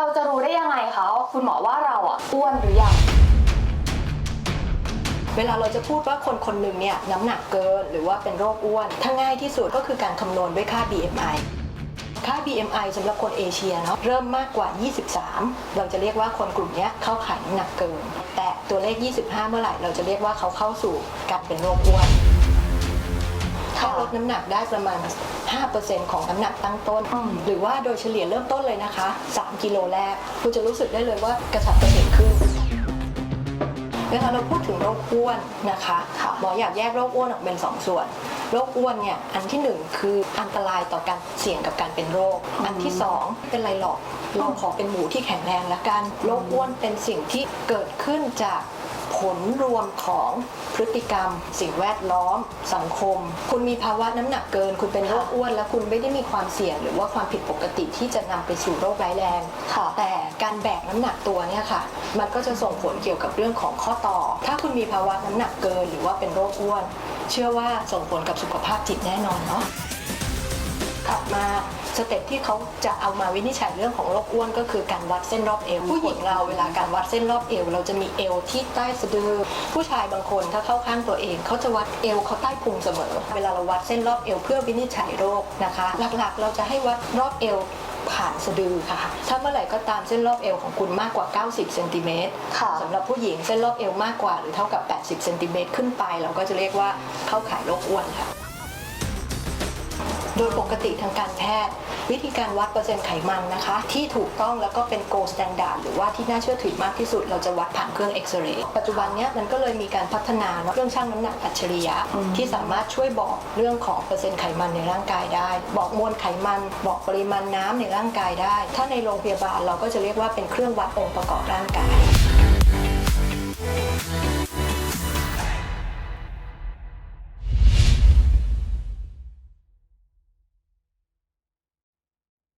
เราจะรู้ได้ยังไงคะว่าคุณหมอว่าเราอะอ้วนหรือยัง เวลาเราจะพูดว่าคนคนหนึ่งเนี่ยน้ำหนักเกินหรือว่าเป็นโรคอ้วนถ้าง่ายที่สุดก็คือการคำนวณด้วยค่า BMI ค่า BMI สำหรับคนเอเชียเนาะเริ่มมากกว่า 23 เราจะเรียกว่าคนกลุ่มนี้เข้าข่ายน้ำหนักเกิน แต่ตัวเลข 25 เมื่อไหร่เราจะเรียกว่าเขาเข้าสู่การเป็นโรคอ้วน ถ้าลดน้ำหนักได้ประมาณ 5%ของน้ำหนักตั้งต้น อืม หรือว่าโดยเฉลี่ยเริ่มต้นเลยนะคะ 3 กิโลแรก คุณจะรู้สึกได้เลยว่ากระฉับกระเฉงขึ้น เวลาเราพูดถึงโรคอ้วนนะคะค่ะหมออยากแยกโรคอ้วนออกเป็น 2 ส่วน โรคอ้วนเนี่ยอันที่ 1 คืออันตรายต่อการเสี่ยงกับการเป็นโรค อันที่ 2 เป็นไรหรอกเราขอเป็นหมูที่แข็งแรงละกัน โรคอ้วนเป็นสิ่งที่เกิดขึ้นจาก ผลรวมของพฤติกรรม สิ่งแวดล้อม สังคม คุณมีภาวะน้ำหนักเกิน คุณเป็นโรคอ้วน แล้วคุณไม่ได้มีความเสี่ยง หรือว่าความผิดปกติที่จะนำไปสู่โรคร้ายแรง ค่ะ แต่การแบกน้ำหนักตัวเนี่ยค่ะ มันก็จะส่งผลเกี่ยวกับเรื่องของข้อต่อ ถ้าคุณมีภาวะน้ำหนักเกิน หรือว่าเป็นโรคอ้วน เชื่อว่าส่งผลกับสุขภาพจิตแน่นอนเนาะ ถัดมา สเต็ปที่เขาจะเอามาวินิจฉัยเรื่องของโรคอ้วนก็คือการวัดเส้นรอบเอวผู้หญิงเราเวลาการวัดเส้นรอบเอว เราจะมีเอวที่ใต้สะดือ ผู้ชายบางคนถ้าเข้าข้างตัวเองเขาจะวัดเอวเขาใต้พุงเสมอ เวลาเราวัดเส้นรอบเอวเพื่อวินิจฉัยโรคนะคะ หลักๆ เราจะให้วัดรอบเอวผ่านสะดือค่ะ ถ้าเมื่อไหร่ก็ตามเส้นรอบเอวของคุณมากกว่า 90เซนติเมตรค่ะสำหรับผู้หญิงเส้นรอบเอวมากกว่าหรือเท่ากับ 80เซนติเมตรขึ้นไป เราก็จะเรียกว่าเข้าข่ายโรคอ้วนค่ะ โดยปกติทางการแพทย์ วิธีการวัดเปอร์เซ็นต์ไขมันนะคะ ที่ถูกต้องแล้วก็เป็น gold standard หรือว่าที่น่าเชื่อถือมากที่สุด เราจะวัดผ่านเครื่องเอ็กซเรย์ปัจจุบันเนี้ยมันก็เลยมีการพัฒนาเนอะเครื่องชั่งน้ำหนักอัจฉริยะที่สามารถช่วยบอกเรื่องของเปอร์เซ็นต์ไขมันในร่างกายได้ บอกมวลไขมันบอกปริมาณน้ำในร่างกายได้ ถ้าในโรงพยาบาลเราก็จะเรียกว่าเป็นเครื่องวัดองค์ประกอบร่างกาย